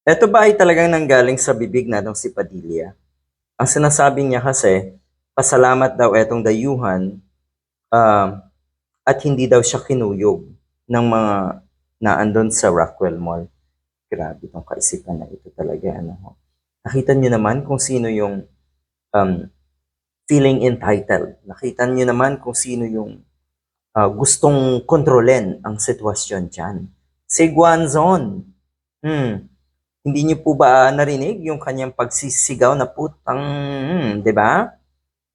Ito ba ay talagang nanggaling sa bibig natong si Padilla? Ang sinasabi niya kasi, pasalamat daw etong dayuhan ah, at hindi daw siya kinuyog ng mga naandun sa Rockwell Mall. Grabe itong kaisipan na ito talaga. Ano. Nakita niyo naman kung sino yung um, feeling entitled. Nakita niyo naman kung sino yung ah, gustong kontrolin ang sitwasyon dyan. Si Guanzon. Hmm. Hindi niyo po ba narinig yung kanyang pagsisigaw na putang, hmm, di ba?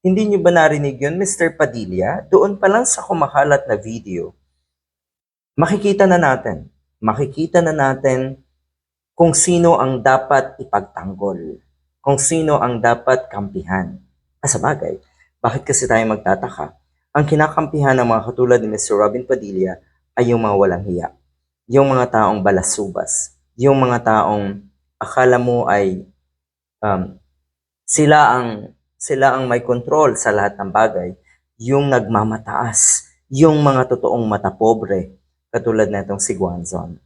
Hindi niyo ba narinig yun, Mr. Padilla? Doon pa lang sa kumakalat na video, makikita na natin, makikita na natin kung sino ang dapat ipagtanggol, kung sino ang dapat kampihan. Ah, sa bagay, bakit kasi tayo magtataka? Ang kinakampihan ng mga katulad ni Mr. Robin Padilla ay yung mga walang hiya, yung mga taong balasubas, yung mga taong akala mo ay um, sila ang sila ang may control sa lahat ng bagay, yung nagmamataas, yung mga totoong mata pobre, katulad na itong si Guanzon.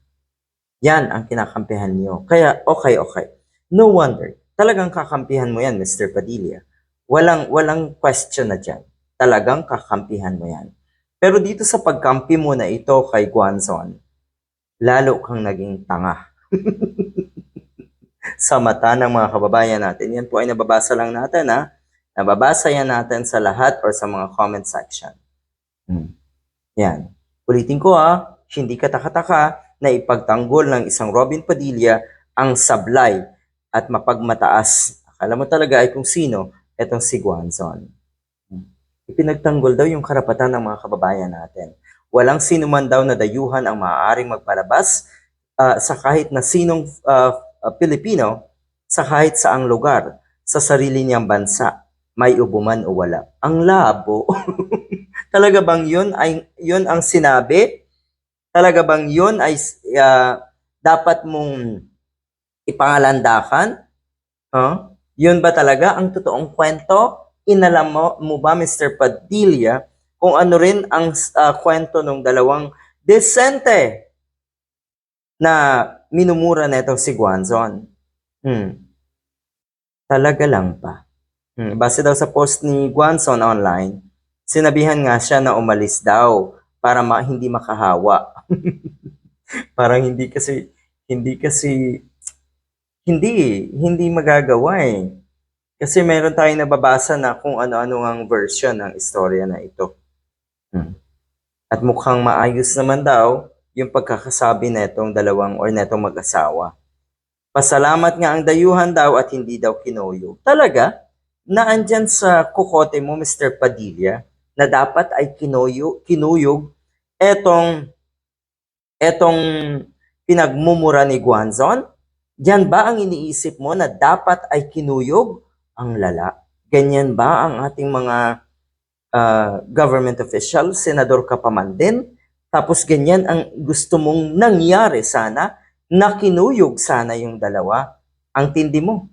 Yan ang kinakampihan niyo. Kaya, okay, okay. No wonder. Talagang kakampihan mo yan, Mr. Padilla. Walang, walang question na dyan. Talagang kakampihan mo yan. Pero dito sa pagkampi mo na ito kay Guanzon, lalo kang naging tanga. sa mata ng mga kababayan natin. Yan po ay nababasa lang natin, ha? Nababasa yan natin sa lahat or sa mga comment section. Hmm. Yan. Ulitin ko ha, hindi ka taka-taka na ipagtanggol ng isang Robin Padilla ang sablay at mapagmataas. Akala mo talaga ay kung sino, etong si Guanzon. Hmm. Ipinagtanggol daw yung karapatan ng mga kababayan natin. Walang sino man daw na dayuhan ang maaaring magpalabas ah, sa kahit na sinong ah, Pilipino sa kahit saang lugar sa sarili niyang bansa, may ubuman o wala. Ang labo. Talaga bang yun ay yun ang sinabi? Talaga bang yun ay ah, dapat mong ipangalandakan? Huh? Yun ba talaga ang totoong kwento? Inalam mo, mo ba, Mr. Padilla, kung ano rin ang ah, kwento ng dalawang desente na minumura na ito si Guanzon? Hmm. Talaga lang pa. Hmm. Base daw sa post ni Guanzon online, sinabihan nga siya na umalis daw para ma- hindi makahawa. Parang hindi kasi hindi kasi hindi hindi magagawa eh. Kasi meron tayong nababasa na kung ano-ano ang version ng istorya na ito. Hmm. At mukhang maayos naman daw yung pagkakasabi netong dalawang or netong mag-asawa. Pasalamat nga ang dayuhan daw at hindi daw kinoyo. Talaga? Na andyan sa kukote mo, Mr. Padilla, na dapat ay kinoyo, kinuyog etong etong pinagmumura ni Guanzon? Yan ba ang iniisip mo na dapat ay kinuyog ang lala? Ganyan ba ang ating mga ah, government official, senador ka pa man din? Tapos ganyan ang gusto mong nangyari sana na kinuyog sana yung dalawa. Ang tindi mo.